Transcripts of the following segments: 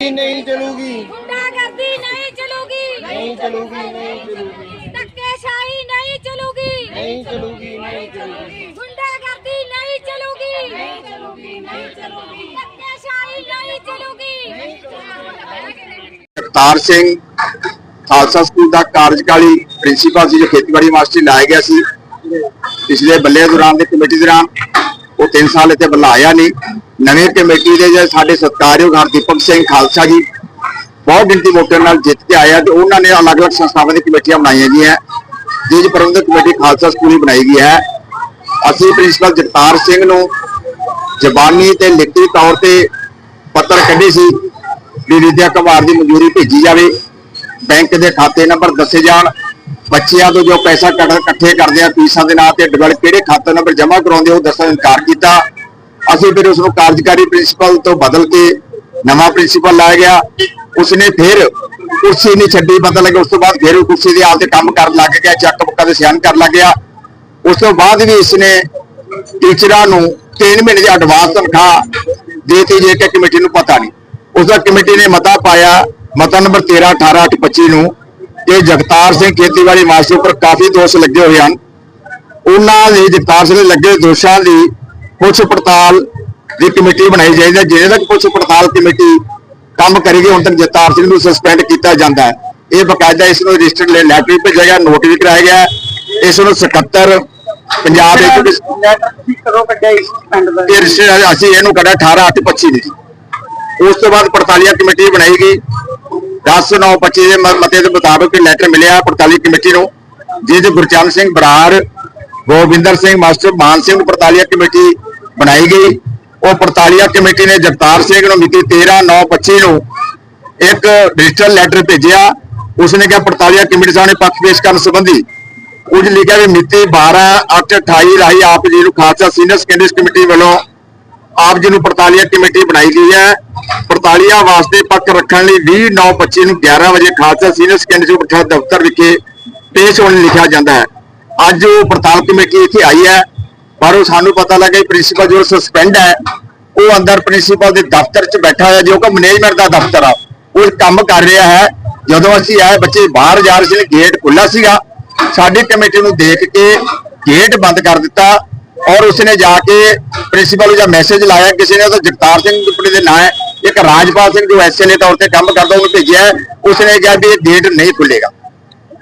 ਨਹੀਂ ਚਲੂਗੀ। ਗੁੰਡਾਗਰਦੀ ਨਹੀਂ ਚਲੂਗੀ। ਨਹੀਂ ਚਲੂਗੀ ਨਹੀਂ ਚਲੂਗੀ। ਧੱਕੇਸ਼ਾਹੀ ਨਹੀਂ ਚਲੂਗੀ। ਨਹੀਂ ਚਲੂਗੀ ਨਹੀਂ ਚਲੂਗੀ। ਗੁੰਡਾਗਰਦੀ ਨਹੀਂ ਚਲੂਗੀ। ਨਹੀਂ ਚਲੂਗੀ ਨਹੀਂ ਚਲੂਗੀ। ਧੱਕੇਸ਼ਾਹੀ ਨਹੀਂ ਚਲੂਗੀ। ਜਗਤਾਰ ਸਿੰਘ ਖਾਲਸਾ ਸਕੂਲ ਦਾ ਕਾਰਜਕਾਰੀ ਪ੍ਰਿੰਸੀਪਲ ਸੀ ਜੋ ਖੇਤੀਬਾੜੀ ਮਾਸਟਰੀ ਲਾਇਆ ਗਿਆ ਸੀ। ਪਿਛਲੇ ਬੱਲੇ ਦੌਰਾਨ ਦੇ ਕਮੇਟੀ ਦੌਰਾਨ ਉਹ 3 ਸਾਲ ਇੱਥੇ ਬੁਲਾਇਆ ਨਹੀਂ। ਨਵੇਂ ਕਮੇਟੀ ਦੇ ਜਿਹੜੇ ਸਾਡੇ ਸਤਿਕਾਰਯੋਗ ਹਰਦੀਪਕ ਸਿੰਘ ਖਾਲਸਾ ਜੀ, ਬਹੁਤ ਗਿਣਤੀ ਵੋਟਾਂ ਨਾਲ ਜਿੱਤ ਕੇ ਆਇਆ ਤੇ ਉਹਨਾਂ ਨੇ ਅਲੱਗ-ਅਲੱਗ ਸੰਸਥਾਵਾਂ ਦੀ ਕਮੇਟੀਆਂ ਬਣਾਈਆਂ ਗਈਆਂ। ਜਿਸ ਪ੍ਰਬੰਧਕ ਕਮੇਟੀ ਖਾਲਸਾ ਸਕੂਲ ਬਣਾਈ ਗਈ ਹੈ। ਅਸੀਂ ਪ੍ਰਿੰਸੀਪਲ ਜਗਤਾਰ ਸਿੰਘ ਨੂੰ ਜ਼ਬਾਨੀ ਤੇ ਲਿਖਤੀ ਤੌਰ ਤੇ ਪੱਤਰ ਕੱਢੇ ਸੀ ਵੀ ਵਿਦਿਆ ਕੁਮਾਰ ਦੀ ਮਨਜ਼ੂਰੀ ਭੇਜੀ ਜਾਵੇ। ਬੈਂਕ ਦੇ ਖਾਤੇ ਨੰਬਰ ਦੱਸੇ ਜਾਣ। ਬੱਚਿਆਂ ਤੋਂ ਜੋ ਪੈਸਾ ਕੱਢ ਇਕੱਠੇ ਕਰਦੇ ਆ, ਫੀਸਾਂ ਦੇ ਨਾਂ ਤੇ ਡਿਵੈਲਪ ਕਿਹੜੇ ਖਾਤੇ ਨੰਬਰ ਜਮ੍ਹਾਂ ਕਰਾਉਂਦੇ ਉਹ ਦੱਸਣ ਦਾ ਇਨਕਾਰ ਕੀਤਾ। ਅਸੀਂ ਫਿਰ ਉਸ ਨੂੰ ਕਾਰਜਕਾਰੀ ਪ੍ਰਿੰਸੀਪਲ ਤੋਂ ਬਦਲ ਕੇ ਨਵਾਂ ਪ੍ਰਿੰਸੀਪਲ ਲਾਇਆ ਗਿਆ। ਉਸਨੇ ਫਿਰ ਕੁਰਸੀ ਨਹੀਂ ਛੱਡੀ ਪਤਾ ਲੱਗਿਆ ਉਸ ਤੋਂ ਬਾਅਦ ਫਿਰ ਕੁਰਸੀ ਦੇ ਆਪਦੇ ਕੰਮ ਕਰਨ ਲੱਗ ਗਿਆ, ਚੱਕ ਬੁੱਕਾਂ ਦੇ ਸਿਆਣ ਕਰਨ ਲੱਗ ਗਿਆ। ਉਸ ਤੋਂ ਬਾਅਦ ਵੀ ਇਸਨੇ ਟੀਚਰਾਂ ਨੂੰ 3 ਮਹੀਨੇ ਦੀ ਐਡਵਾਂਸ ਤਨਖਾਹ ਦੇਤੀ ਜੇ ਕਿ ਕਮੇਟੀ ਨੂੰ ਪਤਾ ਨਹੀਂ। ਉਸ ਦਾ ਕਮੇਟੀ ਨੇ ਮਤਾ ਪਾਇਆ, ਮਤਾ ਨੰਬਰ 13 18 8 25 ਨੂੰ ਕਿ ਜਗਤਾਰ ਸਿੰਘ ਖੇਤੀਬਾੜੀ ਮਾਸਟਰ ਉੱਪਰ ਕਾਫੀ ਦੋਸ਼ ਲੱਗੇ ਹੋਏ ਹਨ। ਉਹਨਾਂ ਦੇ ਜਗਤਾਰ ਸਿੰਘ ਲੱਗੇ ਦੋਸ਼ਾਂ ਦੀ ਪੁੱਛ ਪੜਤਾਲ ਦੀ ਕਮੇਟੀ ਬਣਾਈ ਜਾਈਦੀ ਹੈ ਜਿਹਦੇ ਤੱਕ ਪੁੱਛ ਪੜਤਾਲ ਕਮੇਟੀ ਕੰਮ ਕਰੇਗੀ ਹੁਣ ਤੱਕ ਜਗਤਾਰ ਸਿੰਘ ਨੂੰ ਸਸਪੈਂਡ ਕੀਤਾ ਜਾਂਦਾ ਹੈ। ਇਹ ਬਕਾਇਦਾ ਇਸ ਨੂੰ ਰਜਿਸਟਰਡ ਲੈਟਰ ਭੇਜਿਆ ਗਿਆ ਨੋਟ ਵੀ ਕਰਾਇਆ ਗਿਆ। ਇਸ ਨੂੰ ਸਕੱਤਰ ਪੰਜਾਬ ਦੇ ਲੈਟਰ ਤੁਸੀਂ ਕਦੋਂ ਕੱਢਿਆ ਇਸ ਪਿੰਡ ਦਾ? ਇਹ ਰਿਸ਼ਤੇ ਅਸੀਂ ਇਹਨੂੰ ਕੱਢਿਆ 18 8 25 ਦੀ ਉਸ ਤੋਂ ਬਾਅਦ ਪੜਤਾਲੀਆ ਕਮੇਟੀ ਬਣਾਈ ਗਈ। 10 9 25 ਦੇ ਮਤੇ ਦੇ ਮੁਤਾਬਕ ਲੈਟਰ ਮਿਲਿਆ ਪੜਤਾਲੀ ਕਮੇਟੀ ਨੂੰ। ਜਿਹਦੇ ਗੁਰਚਰਨ ਸਿੰਘ ਬਰਾੜ ਗੋਬਿੰਦਰ ਸਿੰਘ ਮਾਸਟਰ ਮਾਨ ਸਿੰਘ ਨੂੰ ਪੜਤਾਲੀਆ ਕਮੇਟੀ ਬਣਾਈ ਗਈ। ਉਹ ਪੜਤਾਲੀਆ ਕਮੇਟੀ ਨੇ ਜਗਤਾਰ ਸਿੰਘ ਨੂੰ ਮਿਤੀ 13 9 25 ਨੂੰ ਇੱਕ ਡਿਜੀਟਲ ਲੈਟਰ ਭੇਜਿਆ। ਉਸਨੇ ਕਿਹਾ ਪੜਤਾਲੀਆ ਕਮੇਟੀ ਸਾਹਮਣੇ ਪੱਖ ਪੇਸ਼ ਕਰਨ ਸੰਬੰਧੀ ਕੁਝ ਲਿਖਿਆ ਵੀ ਮਿਤੀ 12 8 28 ਰਾਹੀਂ ਆਪ ਜੀ ਨੂੰ ਖਾਲਸਾ ਸੀਨੀਅਰ ਸੈਕੰਡਰੀ ਕਮੇਟੀ ਵੱਲੋਂ ਆਪ ਜੀ ਨੂੰ ਪੜਤਾਲੀਆ ਕਮੇਟੀ ਬਣਾਈ ਗਈ ਹੈ। ਪੜਤਾਲੀਆ ਵਾਸਤੇ ਪੱਖ ਰੱਖਣ ਲਈ 20 9 25 ਨੂੰ 11 ਵਜੇ ਖਾਲਸਾ ਸੀਨੀਅਰ ਸੈਕੰਡਰੀ ਪੱਠਾ ਦਫ਼ਤਰ ਵਿਖੇ ਪੇਸ਼ ਹੋਣ ਲਈ ਲਿਖਿਆ ਜਾਂਦਾ ਹੈ। ਅੱਜ ਉਹ ਪੜਤਾਲ ਕਮੇਟੀ ਇੱਥੇ ਆਈ ਹੈ। ਪਰ ਉਹ ਸਾਨੂੰ ਪਤਾ ਲੱਗਾ ਪ੍ਰਿੰਸੀਪਲ ਜੋ ਸਸਪੈਂਡ ਹੈ। ਉਹ ਅੰਦਰ ਪ੍ਰਿੰਸੀਪਲ ਦੇ ਦਫ਼ਤਰ 'ਚ ਬੈਠਾ ਹੋਇਆ ਜੋ ਕਿ ਮੈਨੇਜਮੈਂਟ ਦਾ ਦਫ਼ਤਰ ਆ। ਉਹ ਕੰਮ ਕਰ ਰਿਹਾ ਹੈ। ਜਦੋਂ ਅਸੀਂ ਆਏ ਬੱਚੇ ਬਾਹਰ ਜਾ ਰਹੇ ਸੀ ਗੇਟ ਖੁੱਲਾ ਸੀਗਾ। ਸਾਡੀ ਕਮੇਟੀ ਨੂੰ ਦੇਖ ਕੇ ਗੇਟ ਬੰਦ ਕਰ ਦਿੱਤਾ ਔਰ ਉਸਨੇ ਜਾ ਕੇ ਪ੍ਰਿੰਸੀਪਲ ਨੂੰ ਜਾਂ ਮੈਸੇਜ ਲਾਇਆ। ਕਿਸੇ ਨੇ ਤਾਂ ਜਗਤਾਰ ਸਿੰਘ ਦੁੱਪੜੇ ਦੇ ਨਾਂ ਹੈ ਇੱਕ ਰਾਜਪਾਲ ਸਿੰਘ ਜੋ ਐਸਐਲਏ ਤੌਰ ਤੇ ਕੰਮ ਕਰਦਾ ਉਹਨੂੰ ਭੇਜਿਆ। ਉਸਨੇ ਕਿਹਾ ਵੀ ਇਹ ਗੇਟ ਨਹੀਂ ਖੁੱਲੇਗਾ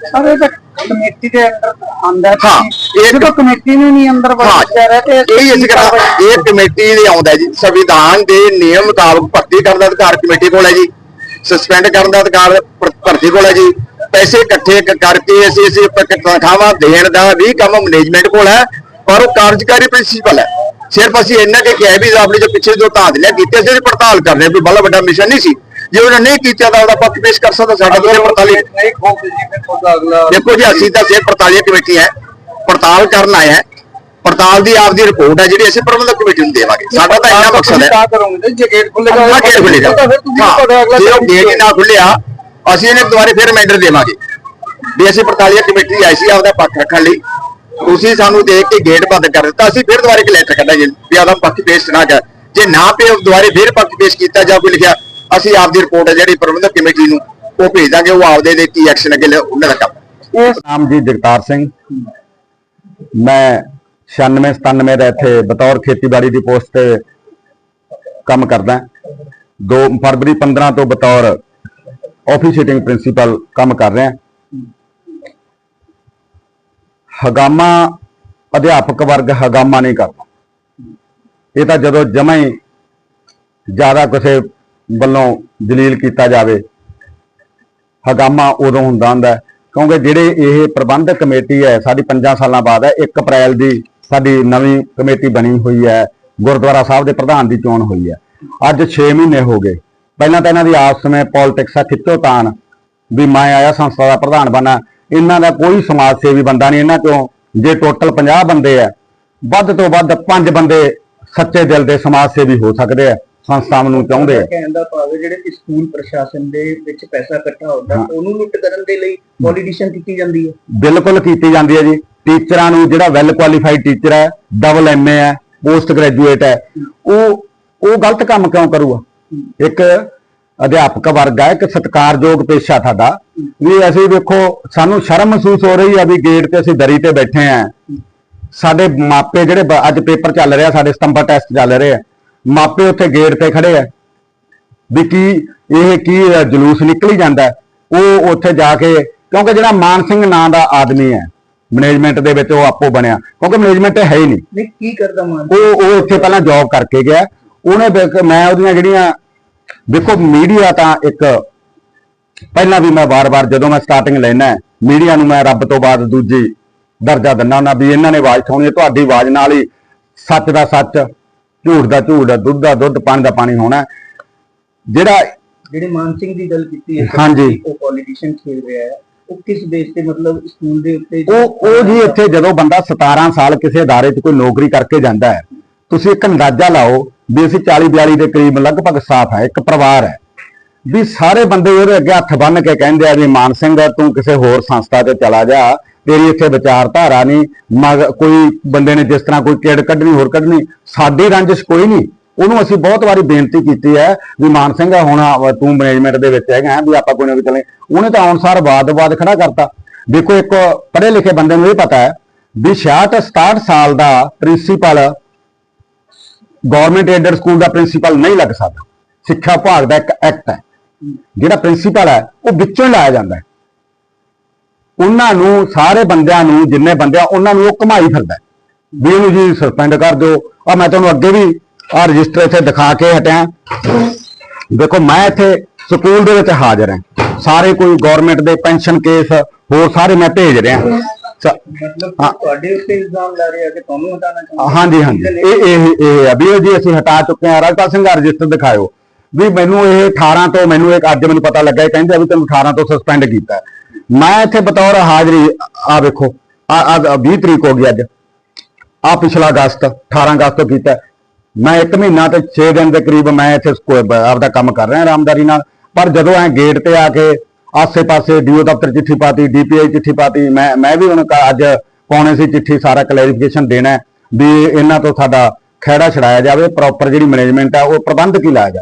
ਸਰ ਇਹ ਤਾਂ ਕਮੇਟੀ ਦੇ ਅੰਦਰ ਆਂਦਾ ਹਾਂ, ਇਹ- ਕਮੇਟੀ ਨੂੰ ਨਹੀਂ ਅੰਦਰ ਹਾਂ ਵੜਿਆ ਰਿਹਾ ਤੇ ਇਹ ਇਸ ਤਰ੍ਹਾਂ ਇਹ ਕਮੇਟੀ ਦੇ ਆਉਂਦਾ ਹੈ ਜੀ ਸੰਵਿਧਾਨ ਦੇ ਨਿਯਮ ਮੁਤਾਬਕ ਭਰਤੀ ਕਰਨ ਦਾ ਅਧਿਕਾਰ ਕਮੇਟੀ ਕੋਲ ਹੈ ਜੀ ਸਸਪੈਂਡ ਕਰਨ ਦਾ ਅਧਿਕਾਰ ਭਰ- ਭਰਤੀ ਕੋਲ ਹੈ ਜੀ ਪੈਸੇ ਇਕੱਠੇ ਕ- ਕਰਕੇ ਅਸੀਂ ਅਸੀਂ ਪ- ਤਨਖਾਹਾਂ ਦੇਣ ਦਾ ਵੀ ਕੰਮ ਮੈਨੇਜਮੈਂਟ ਕੋਲ ਹੈ ਪਰ ਉਹ ਕਾਰਜਕਾਰੀ ਪ੍ਰਿੰਸੀਪਲ ਹੈ। ਸਿਰਫ ਅਸੀਂ ਇੰਨਾ ਕਿ ਕਿਹਾ ਵੀ ਆਪਣੇ ਜੋ ਪਿੱਛੇ ਜੋ ਸੀ ਅਸੀਂ ਪੜਤਾਲ ਕਰ ਰਹੇ ਕੋਈ ਬੜਾ ਵੱਡਾ ਮਿਸ਼ਨ ਨਹੀਂ ਸੀ। ਜੇ ਉਹਨਾਂ ਨੇ ਕੀਤਾ ਤਾਂ ਉਹਦਾ ਪੱਖ ਪੇਸ਼ ਕਰ ਸਕਦਾ ਸਾਡਾ ਕੋਈ ਨਹੀਂ ਦੇਖੋ ਜੀ ਅਸੀਂ ਤਾਂ ਸਿਰਫ ਪੜਤਾਲੀਆ ਕਮੇਟੀ ਹੈ। ਪੜਤਾਲ ਕਰਨ ਆਏ ਹੈ। ਪੜਤਾਲ ਦੀ ਆਪਦੀ ਰਿਪੋਰਟ ਹੈ ਜਿਹੜੀ ਅਸੀਂ ਪ੍ਰਬੰਧਕ ਕਮੇਟੀ ਨੂੰ ਦੇਵਾਂਗੇ। ਸਾਡਾ ਤਾਂ ਇੰਨਾ ਮਕਸਦ ਹੈ। ਕਰੋਗੇ ਜੇ ਗੇਟ ਖੁੱਲੇਗਾ ਹਾਂ ਗੇਟ ਖੁੱਲੇਗਾ ਤਾਂ ਫਿਰ ਤੁਸੀਂ ਹਾਂ, ਤੁਹਾਡਾ ਅਗਲਾ ਜੇ ਉਹ ਗੇਟ ਹੀ ਨਾ ਖੁੱਲਿਆ ਅਸੀਂ ਇਹਨੇ ਦੁਬਾਰੇ ਫਿਰ ਮੈਂਡਰ ਦੇਵਾਂਗੇ। ਵੀ ਅਸੀਂ ਪੜਤਾਲੀਆ ਕਮੇਟੀ ਆਈ ਸੀ ਆਪਦਾ ਪੱਖ ਰੱਖਣ ਲਈ। ਤੁਸੀਂ ਸਾਨੂੰ ਦੇਖ ਕੇ ਗੇਟ ਬੰਦ ਕਰ ਦਿੱਤਾ ਅਸੀਂ ਫਿਰ ਦੁਬਾਰੇ ਇੱਕ ਲੈਟਰ ਕੱਢਾਂਗੇ ਵੀ ਆਪਦਾ ਪੱਖ ਪੇਸ਼ ਨਾ ਕਰ। ਜੇ ਨਾ ਪੇ ਦੁਬਾਰੇ ਫਿਰ ਪੱਖ ਪੇਸ਼ ਕੀਤਾ ਜਾਂ ਕੋਈ ਲਿਖਿਆ ਅਸੀਂ ਆਪਦੀ ਰਿਪੋਰਟ ਹੈ ਜਿਹੜੀ ਪ੍ਰਬੰਧਕ ਕਮੇਟੀ ਨੂੰ ਉਹ ਭੇਜ ਦਾਂਗੇ ਉਹ ਆਪਦੇ ਦੇ ਕੀ ਐਕਸ਼ਨ ਅੱਗੇ ਉਹਨਾਂ ਦਾ ਕੰਮ। ਇਸ ਨਾਮ ਜੀ ਜਗਤਾਰ ਸਿੰਘ। ਮੈਂ 96 97 ਦਾ ਇੱਥੇ ਬਤੌਰ ਖੇਤੀਬਾੜੀ ਦੀ ਪੋਸਟ ਤੇ ਕੰਮ ਕਰਦਾ। 2 ਫਰਵਰੀ 15 ਤੋਂ ਬਤੌਰ ਆਫਿਸਿਏਟਿੰਗ ਪ੍ਰਿੰਸੀਪਲ ਕੰਮ ਕਰ ਰਿਹਾ। ਹਗਾਮਾ ਅਧਿਆਪਕ ਵਰਗ ਹਗਾਮਾ ਨਹੀਂ ਕਰਦਾ। ਇਹ ਤਾਂ ਜਦੋਂ ਜਮਾ ਹੀ ਜ਼ਿਆਦਾ ਕਿਸੇ ਵੱਲੋਂ ਦਲੀਲ ਕੀਤਾ ਜਾਵੇ, ਹਗਾਮਾ ਉਦੋਂ ਹੁੰਦਾ ਹੁੰਦਾ। ਕਿਉਂਕਿ ਜਿਹੜੇ ਇਹ ਪ੍ਰਬੰਧਕ ਕਮੇਟੀ ਹੈ, ਸਾਡੀ 5 ਸਾਲਾਂ ਬਾਅਦ ਹੈ 1 ਅਪ੍ਰੈਲ ਦੀ ਸਾਡੀ ਨਵੀਂ ਕਮੇਟੀ ਬਣੀ ਹੋਈ ਹੈ, ਗੁਰਦੁਆਰਾ ਸਾਹਿਬ ਦੇ ਪ੍ਰਧਾਨ ਦੀ ਚੋਣ ਹੋਈ ਹੈ। ਅੱਜ 6 ਮਹੀਨੇ ਹੋ ਗਏ। ਪਹਿਲਾਂ ਤਾਂ ਇਹਨਾਂ ਦੀ ਆਪਸ ਵਿੱਚ ਪੋਲਿਟਿਕਸ ਆ ਖਿੱਚੋ ਖਿੱਚੋਤਾਣ ਵੀ ਮੈਂ ਆਇਆ ਸੰਸਥਾ ਦਾ ਪ੍ਰਧਾਨ ਬਣਾ ਇਹਨਾਂ ਦਾ ਕੋਈ ਸਮਾਜ ਸੇਵੀ ਬੰਦਾ ਨਹੀਂ, ਇਹਨਾਂ ਚੋਂ ਜੇ ਟੋਟਲ 50 ਬੰਦੇ ਆ ਵੱਧ ਤੋਂ ਵੱਧ 5 ਬੰਦੇ ਸੱਚੇ ਦਿਲ ਦੇ ਸਮਾਜ ਸੇਵੀ ਹੋ ਸਕਦੇ ਆ ਸੰਸਥਾਵਾਂ ਨੂੰ ਚਾਹੁੰਦੇ ਆ। ਕਹਿਣ ਦਾ ਭਾਵ ਹੈ ਜਿਹੜੇ ਸਕੂਲ ਪ੍ਰਸ਼ਾਸਨ ਦੇ ਵਿੱਚ ਪੈਸਾ ਇਕੱਠਾ ਹੁੰਦਾ। ਉਹਨੂੰ ਲੁੱਟ ਕਰਨ ਦੇ ਲਈ ਪੋਲੀਟੀਸ਼ੀਅਨ ਕੀਤੀ ਜਾਂਦੀ ਹੈ। ਬਿਲਕੁਲ ਕੀਤੀ ਜਾਂਦੀ ਹੈ ਜੀ। ਟੀਚਰਾਂ ਨੂੰ ਜਿਹੜਾ ਵੈਲ ਕੁਆਲੀਫਾਈਡ ਟੀਚਰ ਹੈ ਡਬਲ ਐਮਏ ਹੈ ਪੋਸਟ ਗ੍ਰੈਜੂਏਟ ਹੈ ਉਹ ਉਹ ਗਲਤ ਕੰਮ ਕਿਉਂ ਕਰੂਗਾ? ਇੱਕ ਅਧਿਆਪਕ ਵਰਗ ਹੈ ਇੱਕ ਸਤਿਕਾਰਯੋਗ ਪੇਸ਼ਾ ਸਾਡਾ ਵੀ ਅਸੀਂ ਵੇਖੋ ਸਾਨੂੰ ਸ਼ਰਮ ਮਹਿਸੂਸ ਹੋ ਰਹੀ ਹੈ ਵੀ ਗੇਟ ਤੇ ਅਸੀਂ ਦਰੀ ਤੇ ਬੈਠੇ ਆਂ। ਸਾਡੇ ਮਾਪੇ ਜਿਹੜੇ ਅੱਜ ਪੇਪਰ ਚੱਲ ਰਿਹਾ ਸਾਡੇ ਸਤੰਬਰ ਟੈਸਟ ਚੱਲ ਰਹੇ ਆ। ਮਾਪੇ ਉੱਥੇ ਗੇਟ ਤੇ ਖੜੇ ਆ। ਵੀ ਕੀ ਇਹ ਕੀ ਜਲੂਸ ਨਿਕਲ ਜਾਂਦਾ। ਉਹ ਉੱਥੇ ਜਾ ਕੇ ਕਿਉਂਕਿ ਜਿਹੜਾ ਮਾਨ ਸਿੰਘ ਨਾਂ ਦਾ ਆਦਮੀ ਹੈ ਮੈਨੇਜਮੈਂਟ ਦੇ ਵਿੱਚ ਉਹ ਆਪੋ ਬਣਿਆ। ਕਿਉਂਕਿ ਮੈਨੇਜਮੈਂਟ ਹੈ ਹੀ ਨਹੀਂ। ਨਹੀਂ ਕੀ ਕਰਦਾ ਮਾਨ ਉਹ ਉਹ ਇੱਥੇ ਪਹਿਲਾਂ ਜੌਬ ਕਰਕੇ ਗਿਆ। ਉਹਨੇ ਮੈਂ ਉਹਦੀਆਂ ਜਿਹੜੀਆਂ ਦੇਖੋ ਮੀਡੀਆ ਤਾਂ ਇੱਕ ਪਹਿਲਾਂ ਵੀ ਮੈਂ ਵਾਰ-ਵਾਰ ਜਦੋਂ ਮੈਂ ਸਟਾਰਟਿੰਗ ਲੈਣਾ ਮੀਡੀਆ ਨੂੰ ਮੈਂ ਰੱਬ ਤੋਂ ਬਾਅਦ ਦੂਜੀ ਦਰਜਾ ਦਿੰਦਾ ਹੁੰਦਾ ਵੀ ਇਹਨਾਂ ਨੇ ਆਵਾਜ਼ ਉਠਾਉਣੀ ਹੈ ਤੁਹਾਡੀ ਆਵਾਜ਼ ਨਾਲ ਹੀ ਸੱਚ ਦਾ ਸੱਚ ਝੂਠ ਦਾ ਝੂਠ ਦੁੱਧ ਦਾ ਦੁੱਧ ਪਾਣੀ ਦਾ ਪਾਣੀ ਹੋਣਾ। ਜਿਹੜਾ ਜਿਹੜੇ ਮਾਨ ਸਿੰਘ ਦੀ ਗੱਲ ਕੀਤੀ ਹੈ ਹਾਂਜੀ। ਉਹ ਪੋਲੀਟੀਸ਼ੀਅਨ ਖੇਡ ਰਿਹਾ ਹੈ। ਉਹ ਕਿਸ ਬੇਸ ਤੇ ਮਤਲਬ ਸਕੂਲ ਦੇ ਉੱਤੇ ਉਹ ਉਹ ਜੀ ਇੱਥੇ ਜਦੋਂ ਬੰਦਾ 17 ਸਾਲ ਕਿਸੇ ਅਦਾਰੇ 'ਚ ਕੋਈ ਨੌਕਰੀ ਕਰਕੇ ਜਾਂਦਾ ਹੈ ਤੁਸੀਂ ਇੱਕ ਅੰਦਾਜ਼ਾ ਲਾਓ ਵੀ ਅਸੀਂ 40 42 ਦੇ ਕਰੀਬ ਲਗਭਗ ਸਟਾਫ ਹੈ ਇੱਕ ਪਰਿਵਾਰ ਹੈ। ਵੀ ਸਾਰੇ ਬੰਦੇ ਉਹਦੇ ਅੱਗੇ ਹੱਥ ਬੰਨ ਕੇ ਕਹਿੰਦੇ ਆ ਵੀ ਮਾਨ ਸਿੰਘ ਤੂੰ ਕਿਸੇ ਹੋਰ ਸੰਸਥਾ ਤੇ ਚਲਾ ਜਾ। ਤੇਰੀ ਇੱਥੇ ਵਿਚਾਰਧਾਰਾ ਨਹੀਂ, ਮਗ, ਕੋਈ ਬੰਦੇ ਨੇ ਜਿਸ ਤਰ੍ਹਾਂ ਕੋਈ ਕਿੜ ਕੱਢਣੀ, ਹੋਰ ਕੱਢਣੀ, ਸਾਡੀ ਰੰਜਿਸ਼ ਕੋਈ ਨਹੀਂ। ਉਹਨੂੰ ਅਸੀਂ ਬਹੁਤ ਵਾਰੀ ਬੇਨਤੀ ਕੀਤੀ ਹੈ ਵੀ ਮਾਨ ਸਿੰਘ ਹੁਣ ਤੂੰ ਮੈਨੇਜਮੈਂਟ ਦੇ ਵਿੱਚ ਹੈਗਾ, ਵੀ ਆਪਾਂ ਕੋਈ ਨਾ ਕੋਈ ਚੱਲੇ। ਉਹਨੇ ਤਾਂ ਅਨੁਸਾਰ ਵਾਦ-ਵਾਦ ਖੜਾ ਕਰਤਾ। ਦੇਖੋ, ਇੱਕ ਪੜ੍ਹੇ ਲਿਖੇ ਬੰਦੇ ਨੂੰ ਇਹ ਪਤਾ ਹੈ ਵੀ 66 67 ਸਾਲ ਦਾ ਪ੍ਰਿੰਸੀਪਲ ਗਵਰਨਮੈਂਟ ਏਡਡ ਸਕੂਲ ਦਾ ਪ੍ਰਿੰਸੀਪਲ ਨਹੀਂ ਲੱਗ ਸਕਦਾ। ਸਿੱਖਿਆ ਵਿਭਾਗ ਦਾ ਇੱਕ ਐਕਟ ਹੈ। ਜਿਹੜਾ ਪ੍ਰਿੰਸੀਪਲ ਹੈ, ਉਹ ਵਿੱਚੋਂ ਹੀ ਲਾਇਆ ਜਾਂਦਾ ਹੈ। ਉਹਨਾਂ ਨੂੰ ਸਾਰੇ ਬੰਦਿਆਂ ਨੂੰ ਜਿੰਨੇ ਬੰਦੇ ਆ ਉਹਨਾਂ ਨੂੰ ਉਹ ਘਮਾਈ ਫਿਰਦਾ। ਵੀ ਇਹਨੂੰ ਜੀ ਸਸਪੈਂਡ ਕਰ ਦਿਓ। ਆ ਮੈਂ ਤੁਹਾਨੂੰ ਅੱਗੇ ਵੀ ਆ ਰਜਿਸਟਰ ਇੱਥੇ ਦਿਖਾ ਕੇ ਹਟਿਆ। ਦੇਖੋ ਮੈਂ ਇੱਥੇ ਸਕੂਲ ਦੇ ਵਿੱਚ ਹਾਜ਼ਰ ਹਾਂ। ਸਾਰੇ ਕੋਈ ਗਵਰਨਮੈਂਟ ਦੇ ਪੈਨਸ਼ਨ ਕੇਸ ਹੋਰ ਸਾਰੇ ਮੈਂ ਭੇਜ ਰਿਹਾ। ਤੁਹਾਡੇ ਉੱਤੇ ਇਲਜ਼ਾਮ ਲਾ ਰਹੇ ਆ ਕਿ ਤੁਹਾਨੂੰ ਹਟਾਉਣਾ ਚਾਹੁੰਦੇ ਹਾਂਜੀ ਹਾਂਜੀ। ਇਹ ਇਹ ਇਹ ਹੈ ਵੀ ਇਹ ਜੀ ਅਸੀਂ ਹਟਾ ਚੁੱਕੇ ਹਾਂ। ਰਾਜਪਾਲ ਸਿੰਘ ਦਾ ਰਜਿਸਟਰ ਦਿਖਾਇਓ। ਵੀ ਮੈਨੂੰ ਇਹ 18 ਤੋਂ ਮੈਨੂੰ ਇੱਕ ਅੱਜ ਮੈਨੂੰ ਪਤਾ ਲੱਗਾ ਇਹ ਕਹਿੰਦੇ ਆ ਵੀ ਤੈਨੂੰ 18 ਤੋਂ ਸਸਪੈਂਡ ਕੀਤਾ। ਮੈਂ ਇੱਥੇ ਬਤੌਰ ਹਾਜ਼ਰੀ ਆ ਵੇਖੋ ਆ ਆ 20 ਤਰੀਕ ਹੋ ਗਈ ਅੱਜ। ਆ ਪਿਛਲਾ ਅਗਸਤ 18 ਅਗਸਤ ਤੋਂ ਕੀਤਾ। ਮੈਂ 1 ਮਹੀਨਾ ਤੇ 6 ਦਿਨ ਦੇ ਕਰੀਬ ਮੈਂ ਇੱਥੇ ਸਕੂ- ਆਪਦਾ ਕੰਮ ਕਰ ਰਿਹਾ ਆਰਾਮਦਾਰੀ ਨਾਲ। ਪਰ ਜਦੋਂ ਐ ਗੇਟ ਤੇ ਆ ਕੇ ਆਸੇ-ਪਾਸੇ ਡੀਓ ਦਫ਼ਤਰ ਚਿੱਠੀ ਪਾਤੀ, ਡੀਪੀਆਈ ਚਿੱਠੀ ਪਾਤੀ, ਮੈਂ ਮੈਂ ਵੀ ਹੁਣ ਕ- ਅੱਜ ਪਾਉਣੇ ਸੀ ਚਿੱਠੀ, ਸਾਰਾ ਕਲੈਰੀਫਿਕੇਸ਼ਨ ਦੇਣਾ ਵੀ ਇਹਨਾਂ ਤੋਂ ਸਾਡਾ ਖਹਿੜਾ ਛਡਾਇਆ ਜਾਵੇ ਪ੍ਰੋਪਰ ਜਿਹੜੀ ਮੈਨੇਜਮੈਂਟ ਆ, ਉਹ ਪ੍ਰਬੰਧ ਕੀ ਲਾਇਆ ਜਾਵੇ।